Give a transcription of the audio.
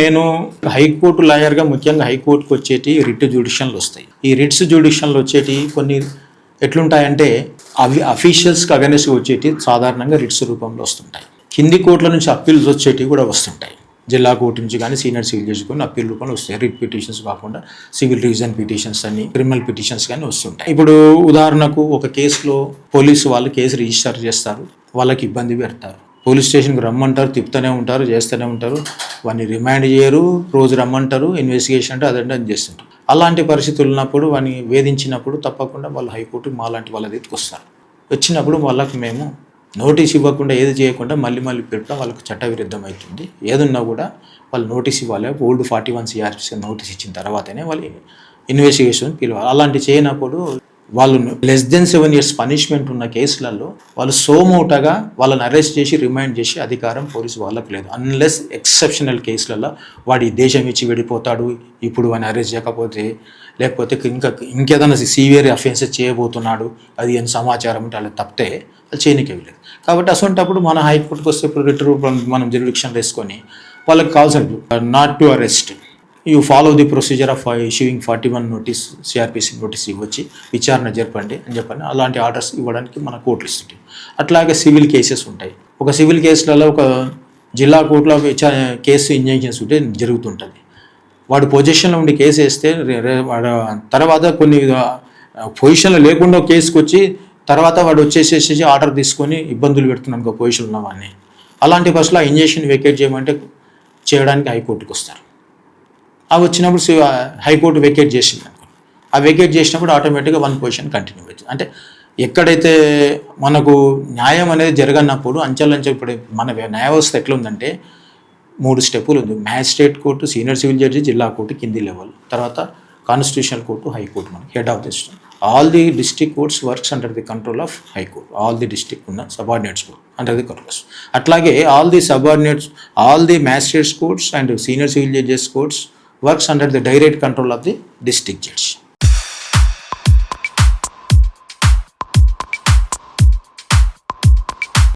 నేను హైకోర్టు లాయర్గా ముఖ్యంగా హైకోర్టుకు వచ్చేటి రిట్ జ్యుడిషన్లు వస్తాయి. ఈ రిట్స్ జ్యుడిషన్లు వచ్చేటి కొన్ని ఎట్లుంటాయంటే అవి అఫీషియల్స్కి అగెనెస్ట్ వచ్చేటి సాధారణంగా రిట్స్ రూపంలో వస్తుంటాయి. కింది కోర్టుల నుంచి అప్పీల్స్ వచ్చేటివి కూడా వస్తుంటాయి. జిల్లా కోర్టు నుంచి కానీ సీనియర్ సివిల్ జడ్జి అప్పీల్ రూపంలో వస్తాయి. రిట్ పిటిషన్స్ కాకుండా సివిల్ రివిజన్ పిటిషన్స్ అని క్రిమినల్ పిటిషన్స్ కానీ వస్తుంటాయి. ఇప్పుడు ఉదాహరణకు ఒక కేసులో పోలీసు వాళ్ళు కేసు రిజిస్టర్ చేస్తారు. వాళ్ళకి ఇబ్బంది పెడతారు. పోలీస్ స్టేషన్కి రమ్మంటారు తిప్పుతూనే ఉంటారు చేస్తూనే ఉంటారు. వాడిని రిమాండ్ చేయరు రోజు రమ్మంటారు ఇన్వెస్టిగేషన్ అంటే అదంటే అని చేస్తుంటారు. అలాంటి పరిస్థితులు ఉన్నప్పుడు వాడిని వేధించినప్పుడు తప్పకుండా వాళ్ళు హైకోర్టు మాలాంటి వాళ్ళ దగ్గరికి వస్తారు. వచ్చినప్పుడు వాళ్ళకి మేము నోటీస్ ఇవ్వకుండా ఏది చేయకుండా మళ్ళీ మళ్ళీ పెట్టడం వాళ్ళకి చట్టవిరుద్ధం అవుతుంది ఏదున్నా కూడా వాళ్ళు నోటీస్ ఇవ్వాలి. Old forty one CrPC notice ఇచ్చిన తర్వాతనే వాళ్ళు ఇన్వెస్టిగేషన్ పిలవాలి. అలాంటి చేయనప్పుడు వాళ్ళు less than seven years punishment ఉన్న కేసులలో వాళ్ళు సోమోటగా వాళ్ళని అరెస్ట్ చేసి రిమైండ్ చేసి అధికారం పోలీసు వాళ్ళకు లేదు. అన్లెస్ ఎక్సెప్షనల్ కేసులలో వాడి దేశం ఇచ్చి వెళ్ళిపోతాడు ఇప్పుడు వాడిని అరెస్ట్ చేయకపోతే లేకపోతే ఇంకా ఇంకేదైనా సీవియర్ అఫెన్సెస్ చేయబోతున్నాడు అది అని సమాచారం అంటే అలా తప్పితే అది చేయనికే లేదు. కాబట్టి అసొంటప్పుడు మన హైకోర్టుకు వస్తే ఇప్పుడు రిటర్ మనం జ్యూరిడిక్షన్ వేసుకొని వాళ్ళకి కావాల్సిన not to arrest you follow the procedure of issuing forty one notice CRPC notice ఇవ్వచ్చి విచారణ జరపండి అని చెప్పని అలాంటి ఆర్డర్స్ ఇవ్వడానికి మన కోర్టులు ఇస్తుంటాయి. అట్లాగే సివిల్ కేసెస్ ఉంటాయి. ఒక సివిల్ కేసులలో ఒక జిల్లా కోర్టులో కేసు ఇంజెక్షన్స్ ఉంటే జరుగుతుంటుంది. వాడు పొజిషన్లో ఉండి కేసు వేస్తే తర్వాత కొన్ని పొజిషన్లో లేకుండా కేసుకొచ్చి వచ్చి తర్వాత వాడు వచ్చేసేసి ఆర్డర్ తీసుకొని ఇబ్బందులు పెడుతున్నాను ఒక పొజిషన్ ఉన్నవాడిని అలాంటి బస్సులో ఆ ఇంజెక్షన్ వెకేట్ చేయమంటే చేయడానికి హైకోర్టుకు వస్తారు అవి వచ్చినప్పుడు సి- హైకోర్టు వెకేట్ చేసింది ఆ వెకేట్ చేసినప్పుడు ఆటోమేటిక్గా వన్ పొజిషన్ కంటిన్యూ అవుతుంది. అంటే ఎక్కడైతే మనకు న్యాయం అనేది జరగనప్పుడు అంచెలంచె ఇప్పుడు మన న్యాయ వ్యవస్థ ఎట్లా ఉందంటే మూడు స్టెప్పులు ఉంది. Magistrate court senior civil judge జిల్లా కోర్టు కింది లెవెల్ తర్వాత కాన్స్టిట్యూషనల్ కోర్టు హైకోర్టు మనకి head of the system all the district courts works under the control of high court all the district ఉన్న subordinates court under the control అట్లాగే all the subordinates all the magistrates courts and senior civil judges courts works under the direct control of the district judge.